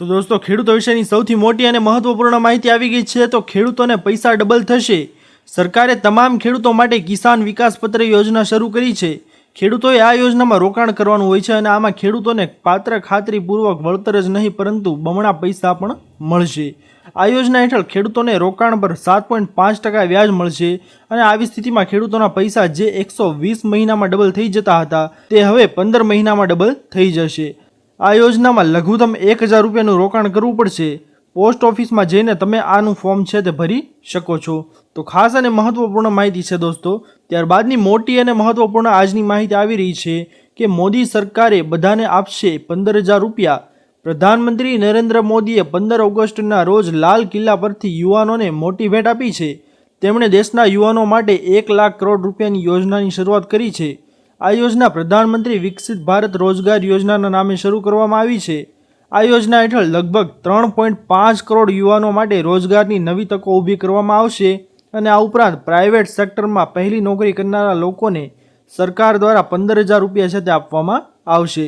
તો દોસ્તો, ખેડૂતો વિશેની સૌથી મોટી અને મહત્વપૂર્ણ માહિતી આવી ગઈ છે, તો ખેડૂતોને પૈસા ડબલ થશે. સરકારે તમામ ખેડૂતો માટે કિસાન વિકાસ પત્ર યોજના શરૂ કરી છે. ખેડૂતોએ આ યોજનામાં રોકાણ કરવાનું હોય છે અને આમાં ખેડૂતોને પાત્ર ખાતરીપૂર્વક વળતર જ નહીં, પરંતુ બમણા પૈસા પણ મળશે. આ યોજના હેઠળ ખેડૂતોને રોકાણ પર સાત પોઈન્ટ પાંચ ટકા વ્યાજ મળશે અને આવી સ્થિતિમાં ખેડૂતોના પૈસા જે એકસો વીસ મહિનામાં ડબલ થઈ જતા હતા, તે હવે પંદર મહિનામાં ડબલ થઈ જશે. આ યોજનામાં લઘુત્તમ એક હજાર રૂપિયાનું રોકાણ કરવું પડશે. પોસ્ટ ઓફિસમાં જઈને તમે આનું ફોર્મ છે તે ભરી શકો છો. તો ખાસ અને મહત્વપૂર્ણ માહિતી છે દોસ્તો, ત્યારબાદની મોટી અને મહત્વપૂર્ણ આજની માહિતી આવી રહી છે કે મોદી સરકારે બધાને આપશે પંદર હજાર રૂપિયા. પ્રધાનમંત્રી નરેન્દ્ર મોદીએ પંદર ઓગસ્ટના રોજ લાલ કિલ્લા પરથી યુવાનોને મોટી ભેટ આપી છે. તેમણે દેશના યુવાનો માટે એક લાખ કરોડ રૂપિયાની યોજનાની શરૂઆત કરી છે. આ યોજના પ્રધાનમંત્રી વિકસિત ભારત રોજગાર યોજનાના નામે શરૂ કરવામાં આવી છે. આ યોજના હેઠળ લગભગ ત્રણ પોઈન્ટ પાંચ કરોડ યુવાનો માટે રોજગારની નવી તકો ઊભી કરવામાં આવશે અને આ ઉપરાંત પ્રાઇવેટ સેક્ટરમાં પહેલી નોકરી કરનારા લોકોને સરકાર દ્વારા પંદર હજાર રૂપિયા સાથે આપવામાં આવશે.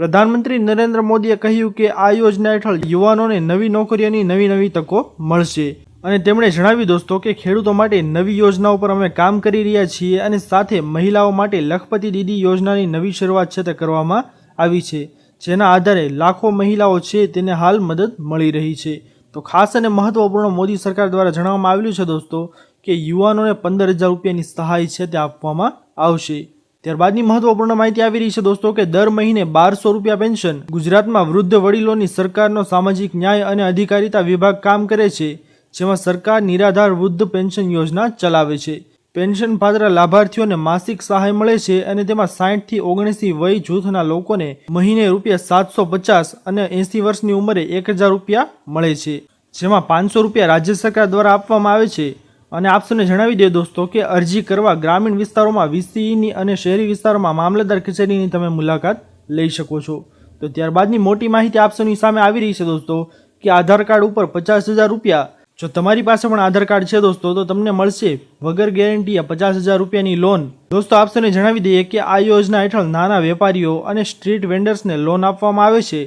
પ્રધાનમંત્રી નરેન્દ્ર મોદીએ કહ્યું કે આ યોજના હેઠળ યુવાનોને નવી નોકરીઓની નવી નવી તકો મળશે. અને તેમણે જણાવ્યું, દોસ્તો, કે ખેડૂતો માટે નવી યોજનાઓ પર અમે કામ કરી રહ્યા છીએ અને સાથે મહિલાઓ માટે લખપતિ દીદી યોજનાની નવી શરૂઆત છે તે કરવામાં આવી છે. જેના આધારે લાખો મહિલાઓ છે તેને હાલ મદદ મળી રહી છે. તો ખાસ અને મહત્વપૂર્ણ મોદી સરકાર દ્વારા જણાવવામાં આવેલું છે, દોસ્તો, કે યુવાનોને પંદર હજાર રૂપિયાની સહાય છે તે આપવામાં આવશે. ત્યારબાદની મહત્વપૂર્ણ માહિતી આવી રહી છે, દોસ્તો, કે દર મહિને બારસો રૂપિયા પેન્શન ગુજરાતમાં વૃદ્ધ વડીલોની સરકારનો સામાજિક ન્યાય અને અધિકારીતા વિભાગ કામ કરે છે. જેમાં સરકાર નિરાધાર વૃદ્ધ પેન્શન યોજના ચલાવે છે. પેન્શન પાત્ર લાભાર્થીઓને માસિક સહાય મળે છે અને તેમાં સાઠથી ઓગણીસી વય જૂથના લોકોને મહિને રૂપિયા સાતસો પચાસ અને એંસી વર્ષની ઉંમરે એક હજાર રૂપિયા મળે છે. જેમાં પાંચસો રૂપિયા રાજ્ય સરકાર દ્વારા આપવામાં આવે છે. અને આપશોને જણાવી દે દોસ્તો કે અરજી કરવા ગ્રામીણ વિસ્તારોમાં વીસીઈની અને શહેરી વિસ્તારોમાં મામલતદાર કચેરીની તમે મુલાકાત લઈ શકો છો. તો ત્યારબાદની મોટી માહિતી આપશોની સામે આવી રહી છે દોસ્તો કે આધાર કાર્ડ ઉપર પચાસ હજાર રૂપિયા જો તમારી પાસે પણ આધાર કાર્ડ છે દોસ્તો, તો તમને મળશે વગર ગેરંટીએ પચાસ હજાર રૂપિયાની લોન દોસ્તો આપસોને જણાવી દઈએ કે આ યોજના હેઠળ નાના વેપારીઓ અને સ્ટ્રીટ વેન્ડર્સને લોન આપવામાં આવે છે.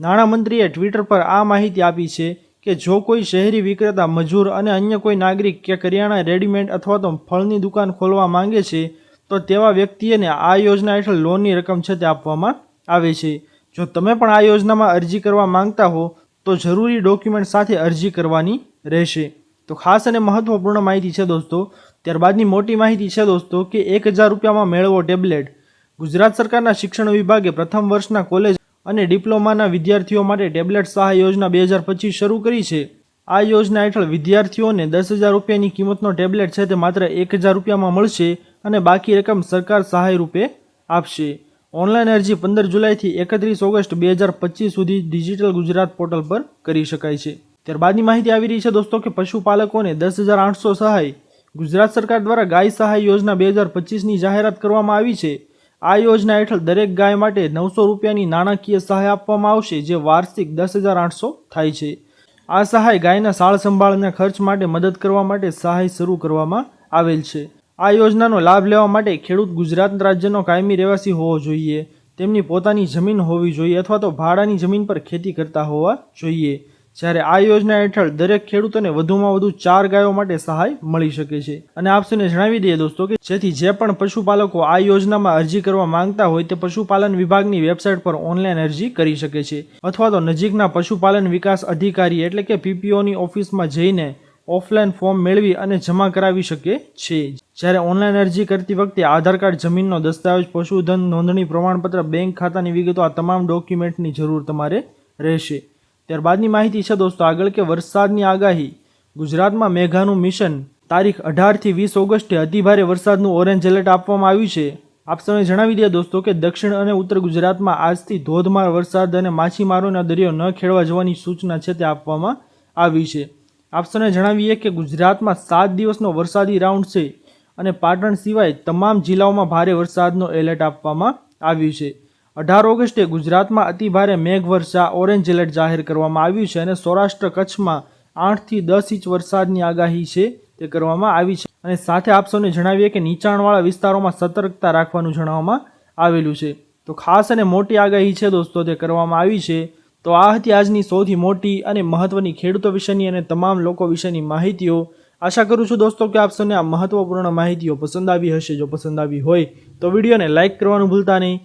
નાણામંત્રીએ ટ્વિટર પર આ માહિતી આપી છે કે જો કોઈ શહેરી વિક્રેતા મજૂર અને અન્ય કોઈ નાગરિક કે કરિયાણા રેડીમેડ અથવા તો ફળની દુકાન ખોલવા માંગે છે, તો તેવા વ્યક્તિને આ યોજના હેઠળ લોનની રકમ છે તે આપવામાં આવે છે. જો તમે પણ આ યોજનામાં અરજી કરવા માંગતા હો, તો જરૂરી ડોક્યુમેન્ટ સાથે અરજી કરવાની રહેશે. તો ખાસ અને મહત્વપૂર્ણ માહિતી છે દોસ્તો, ત્યારબાદની મોટી માહિતી છે દોસ્તો કે એક હજાર રૂપિયામાં મેળવો ટેબ્લેટ. ગુજરાત સરકારના શિક્ષણ વિભાગે પ્રથમ વર્ષના કોલેજ અને ડિપ્લોમાના વિદ્યાર્થીઓ માટે ટેબ્લેટ સહાય યોજના બે હજાર પચીસ શરૂ કરી છે. આ યોજના હેઠળ વિદ્યાર્થીઓને દસ હજાર રૂપિયાની કિંમતનો ટેબ્લેટ છે તે માત્ર એક હજાર રૂપિયામાં મળશે અને બાકી રકમ સરકાર સહાય રૂપે આપશે. ઓનલાઈન અરજી પંદર જુલાઈથી એકત્રીસ ઓગસ્ટ બે હજાર પચીસ સુધી ડિજિટલ ગુજરાત પોર્ટલ પર કરી શકાય છે. ત્યારબાદની માહિતી આવી રહી છે દોસ્તો કે પશુપાલકોને દસ હજાર આઠસો સહાય ગુજરાત સરકાર દ્વારા ગાય સહાય યોજના બે હજાર પચીસની જાહેરાત કરવામાં આવી છે. આ યોજના હેઠળ દરેક ગાય માટે નવસો રૂપિયાની નાણાકીય સહાય આપવામાં આવશે, જે વાર્ષિક દસ હજાર આઠસો થાય છે. આ સહાય ગાયના સાળ સંભાળના ખર્ચ માટે મદદ કરવા માટે સહાય શરૂ કરવામાં આવેલ છે. આ યોજનાનો લાભ લેવા માટે ખેડૂત ગુજરાત રાજ્યનો કાયમી રહેવાસી હોવો જોઈએ. તેમની પોતાની જમીન હોવી જોઈએ અથવા તો ભાડાની જમીન પર ખેતી કરતા હોવા જોઈએ. જ્યારે આ યોજના હેઠળ દરેક ખેડૂતોને વધુમાં વધુ ચાર ગાયો માટે સહાય મળી શકે છે. અને આપસને જણાવી દઈએ દોસ્તો કે જેથી જે પણ પશુપાલકો આ યોજનામાં અરજી કરવા માંગતા હોય તે પશુપાલન વિભાગની વેબસાઇટ પર ઓનલાઈન અરજી કરી શકે છે. અથવા તો નજીકના પશુપાલન વિકાસ અધિકારી એટલે કે પીપીઓની ઓફિસમાં જઈને ઓફલાઈન ફોર્મ મેળવી અને જમા કરાવી શકે છે. જ્યારે ઓનલાઈન અરજી કરતી વખતે આધાર કાર્ડ, જમીનનો દસ્તાવેજ, પશુધન નોંધણી પ્રમાણપત્ર, બેંક ખાતાની વિગતો આ તમામ ડોક્યુમેન્ટની જરૂર તમારે રહેશે. ત્યારબાદની માહિતી છે દોસ્તો, આગળ કે વરસાદની આગાહી. ગુજરાતમાં મેઘાનું મિશન. તારીખ અઢારથી વીસ ઓગસ્ટે અતિભારે વરસાદનું ઓરેન્જ એલર્ટ આપવામાં આવ્યું છે. આપ સૌને જણાવી દે દોસ્તો કે દક્ષિણ અને ઉત્તર ગુજરાતમાં આજથી ધોધમાર વરસાદ અને માછીમારોના દરિયો ન ખેડવા જવાની સૂચના છે તે આપવામાં આવી છે. આપ સૌને જણાવીએ કે ગુજરાતમાં સાત દિવસનો વરસાદી રાઉન્ડ છે અને પાટણ સિવાય તમામ જિલ્લાઓમાં ભારે વરસાદનો એલર્ટ આપવામાં આવ્યું છે. અઢાર ઓગસ્ટે ગુજરાતમાં અતિભારે મેઘવર્ષા ઓરેન્જ એલર્ટ જાહેર કરવામાં આવ્યું છે અને સૌરાષ્ટ્ર કચ્છમાં આઠથી દસ ઇંચ વરસાદની આગાહી છે તે કરવામાં આવી છે. અને સાથે આપ સૌને જણાવીએ કે નીચાણવાળા વિસ્તારોમાં સતર્કતા રાખવાનું જણાવવામાં આવેલું છે. તો ખાસ અને મોટી આગાહી છે દોસ્તો, તે કરવામાં આવી છે. તો આ હતી આજની સૌથી મોટી અને મહત્ત્વની ખેડૂતો વિશેની અને તમામ લોકો વિશેની માહિતીઓ. આશા કરું છું દોસ્તો કે આપ સૌને આ મહત્ત્વપૂર્ણ માહિતીઓ પસંદ આવી હશે. જો પસંદ આવી હોય તો વિડીયોને લાઇક કરવાનું ભૂલતા નહીં.